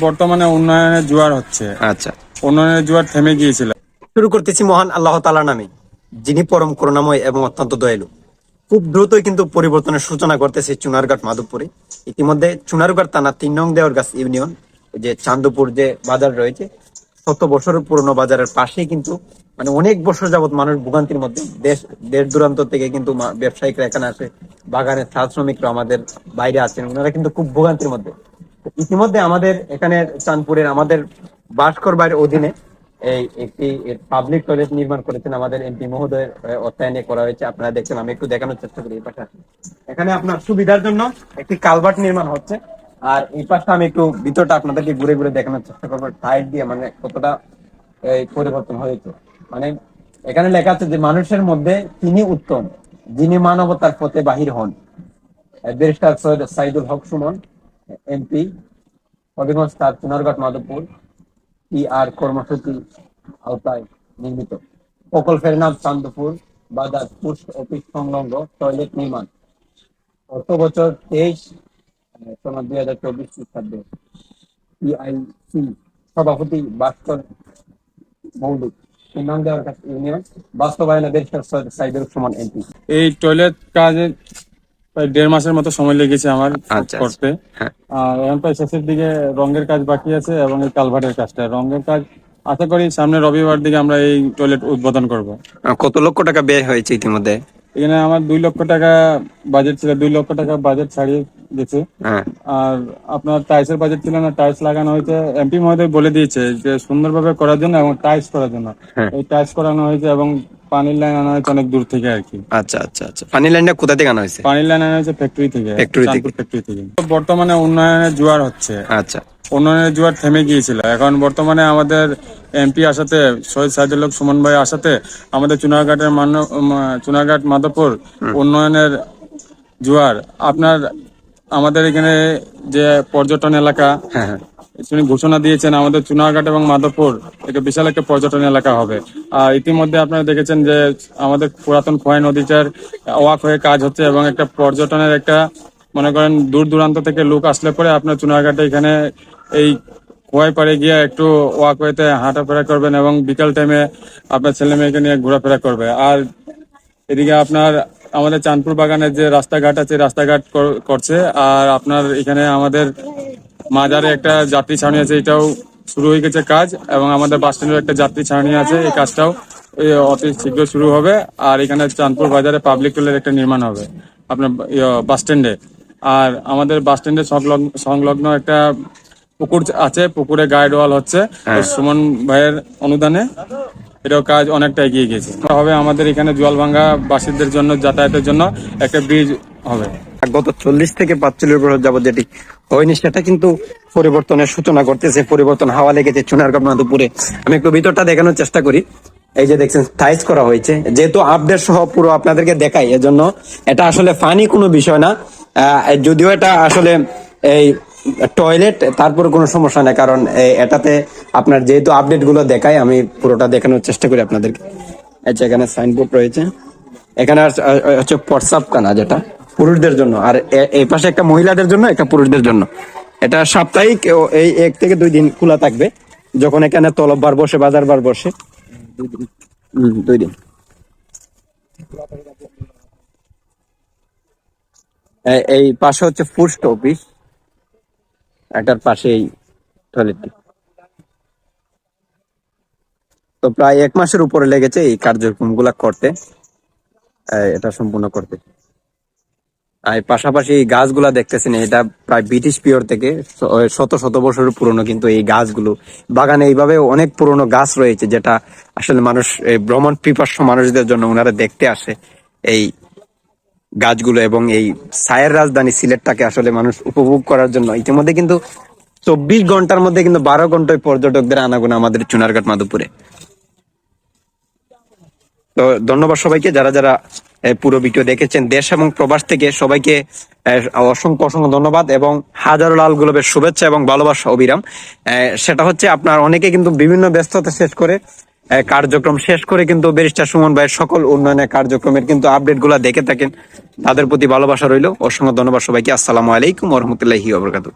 বর্তমানে উন্নয়নের জোয়ার হচ্ছে। আচ্ছা। উন্নয়নের জোয়ার থেমে গিয়েছিল। শুরু করতেছি মহান আল্লাহ তালার নামে যিনি পরম করুণাময় এবং অত্যন্ত দয়ালু। খুব দ্রুতই কিন্তু পরিবর্তনের সূচনা করতেছে চুনারঘাট মাধবপুরে। ইতিমধ্যে চুনারঘাট থানা তিন নং দেওয়ারগাছ ইউনিয়ন যে চান্দপুর যে বাজার রয়েছে শত বছরের পুরনো বাজারের পাশেই কিন্তু মানে অনেক বছর যাবত মানুষ ভোগান্তির মধ্যে দেশ দেশ দূরান্ত থেকে কিন্তু মা- ব্যবসায়িকরা এখানে আসে বাগানের শ্রমিকরা আমাদের বাইরে আছেন ওনারা কিন্তু খুব ভোগান্তির মধ্যে। ইতিমধ্যে আমাদের এখানে চাঁদপুরের আমাদের ভাস্কর বাড়ির অধীনে এই একটি পাবলিক টয়লেট নির্মাণ করেছেন আমাদের এমপি মহোদয়ের অর্থায়নে করা হয়েছে। আপনারা দেখছেন, আমি একটু দেখানোর চেষ্টা করি এই এখানে আপনার সুবিধার জন্য একটি কালভার্ট নির্মাণ হচ্ছে। আর এই পাশটা আমি একটু ভিতরটা আপনাদেরকে ঘুরে ঘুরে দেখানোর চেষ্টা করব। টাইট দিয়ে মানে কতটা পরিবর্তন হয়েছে। মানে এখানে লেখা আছে যে মানুষের মধ্যে তিনি উত্তম, যিনি মানবতার পথে বাহির হন। ব্যারিস্টার সৈয়দ সাইদুল হক সুমন এমপি তার চুনারঘাট মাধবপুর ই আর কর্মসূচি আওতায় নির্মিত। প্রকল্পের নাম চান্দপুর, বাজার, পোস্ট অফিস সংলগ্ন টয়লেট নির্মাণ। গত বছর তেইশ সমাজ দুই হাজার চব্বিশ খ্রিস্টাব্দে পিআইসি সভাপতি ভাস্কর মৌলিক। ইউনিয়ন। বাস্তবায়নে ব্যারিস্টার সৈয়দ সাইদুল সুমন এমপি। এই টয়লেট কাজে প্রায় দেড় মাসের মতো সময় লেগেছে আমার আচ্ছা, করতে। হ্যাঁ। আর এখন প্রায় শেষের দিকে রঙের কাজ বাকি আছে এবং এই কালভার্টের কাজটা। রঙের কাজ আশা করি সামনে রবিবার দিকে আমরা এই টয়লেট উদ্বোধন করব। কত লক্ষ টাকা ব্যয় হয়েছে ইতিমধ্যে? এখানে আমার দুই লক্ষ টাকা বাজেট ছিল দুই লক্ষ টাকা বাজেট ছাড়িয়ে গেছে। হ্যাঁ। আর আপনার টাইলসের বাজেট ছিল না টাইলস লাগানো হয়েছে। এমপি মহোদয় বলে দিয়েছে যে সুন্দরভাবে করার জন্য এবং টাইলস করার জন্য। হ্যাঁ। এই টাইলস করানো হয়েছে এবং পানির লাইন আনা হয়েছে অনেক দূর থেকে আর কি। আচ্ছা আচ্ছা আচ্ছা। পানি লাইনটা কোথা থেকে আনা হয়েছে? পানির লাইন আনা হয়েছে ফ্যাক্টরি থেকে। ফ্যাক্টরি থেকে। বর্তমানে উন্নয়নের জোয়ার হচ্ছে। আচ্ছা। উন্নয়নের জোয়ার থেমে গিয়েছিল। এখন বর্তমানে আমাদের এমপি আসাতে শহীদ সাইদুল সুমন ভাই আসাতে আমাদের চুনারঘাটের মান চুনারঘাট মাধবপুর উন্নয়নের জোয়ার। আপনার আমাদের এখানে যে পর্যটন এলাকা হ্যাঁ হ্যাঁ। তিনি ঘোষণা দিয়েছেন আমাদের চুনারঘাট এবং মাধবপুর একটা বিশাল একটা পর্যটন এলাকা হবে। আর ইতিমধ্যে আপনারা দেখেছেন যে আমাদের পুরাতন খোয়াই নদীটার ওয়াক হয়ে কাজ হচ্ছে এবং একটা পর্যটনের একটা, মনে করেন, দূর দূরান্ত থেকে লোক আসলে পরে আপনার চুনারঘাটে এখানে এই খোয়াই পাড়ে গিয়ে একটু ওয়াক ওয়েতে হাঁটাফেরা করবেন এবং বিকাল টাইমে আপনার ছেলে মেয়েকে নিয়ে ঘোরাফেরা করবে। আর এদিকে আপনার আমাদের চাঁদপুর বাগানের যে রাস্তাঘাট আছে, রাস্তাঘাট কর- করছে। আর আপনার এখানে আমাদের মাজারে একটা যাত্রী ছাউনি আছে এটাও শুরু হয়ে গেছে কাজ এবং আমাদের বাস স্ট্যান্ডের একটা যাত্রী ছাউনি আছে এই কাজটাও অতি শীঘ্র শুরু হবে আর এখানে চাঁদপুর বাজারে পাবলিক টয়লেট একটা নির্মাণ হবে আপনার বাস স্ট্যান্ডে আর আমাদের বাস স্ট্যান্ডের সংলগ্ন সংলগ্ন একটা পুকুর আছে পুকুরে গাইড ওয়াল হচ্ছে সুমন ভাইয়ের অনুদানে এটাও কাজ অনেকটা এগিয়ে গেছে। হবে আমাদের এখানে জলভাঙ্গা বাসীদের জন্য যাতায়াতের জন্য একটা ব্রিজ হবে। গত চল্লিশ থেকে পাঁচচল্লিশ বছর যাবত যেটি হয়নি, সেটা কিন্তু পরিবর্তনের সূচনা করতেছে পরিবর্তন হাওয়া লেগেছে চুনারগাঁও মাধবপুরে। আমি একটু ভিতরটা দেখানোর চেষ্টা করি। এই যে দেখছেন টাইস করা হয়েছে। যেহেতু আপডেট সহ পুরো আপনাদেরকে দেখাই, এজন্য এটা আসলে ফানি কোনো বিষয় না। যদিও এটা আসলে এই টয়লেট তারপর কোনো সমস্যা নেই, কারণ এটাতে আপনার যেহেতু আপডেটগুলো দেখাই, আমি পুরোটা দেখানোর চেষ্টা করি আপনাদেরকে। আচ্ছা এখানে সাইনবোর্ড রয়েছে। এখানে হচ্ছে প্রস্রাব কানা যেটা। পুরুষদের জন্য। আর এই পাশে একটা মহিলাদের জন্য একটা পুরুষদের জন্য। এটা সাপ্তাহিক এই এক থেকে দুই দিন খোলা থাকবে। যখন এখানে তলব বার বসে বাজার বার বসে। দুই দিন। এই পাশে হচ্ছে পোস্ট অফিস। এটার পাশেই টয়লেটটি তো প্রায় এক মাসের উপরে লেগেছে এই কার্যক্রমগুলা করতে এটা সম্পূর্ণ করতে। পাশাপাশি এই গাছগুলা দেখতেছেন, এটা প্রায় ব্রিটিশ পিওর থেকে শত শত বছরের পুরনো কিন্তু এই গাছগুলো। বাগানে এইভাবে অনেক পুরনো গাছ রয়েছে যেটা আসলে মানুষ ভ্রমণ পিপাস্য মানুষদের জন্য ওনারা দেখতে আসে এই গাছগুলো এবং এই সায়ের রাজধানী সিলেটটাকে আসলে মানুষ উপভোগ করার জন্য। ইতিমধ্যে কিন্তু চব্বিশ ঘণ্টার মধ্যে কিন্তু বারো ঘন্টায় পর্যটকদের আনাগোনা আমাদের চুনারঘাট মাধবপুরে। তো ধন্যবাদ সবাইকে, যারা যারা পুরো ভিডিও দেখেছেন। দেশ এবং প্রবাস থেকে সবাইকে অসংখ্য অসংখ্য ধন্যবাদ এবং হাজারো লাল গোলাপের শুভেচ্ছা এবং ভালোবাসা অবিরাম। সেটা হচ্ছে আপনার অনেকে কিন্তু বিভিন্ন ব্যস্ততা শেষ করে কার্যক্রম শেষ করে কিন্তু ব্যারিস্টার সুমন ভাইয়ের সকল উন্নয়নের কার্যক্রমের কিন্তু আপডেটগুলা দেখে থাকেন। তাদের প্রতি ভালোবাসা রইল। অসংখ্য ধন্যবাদ সবাইকে। আসসালামু আলাইকুম রহমতুল্লাহি ওবরকাতু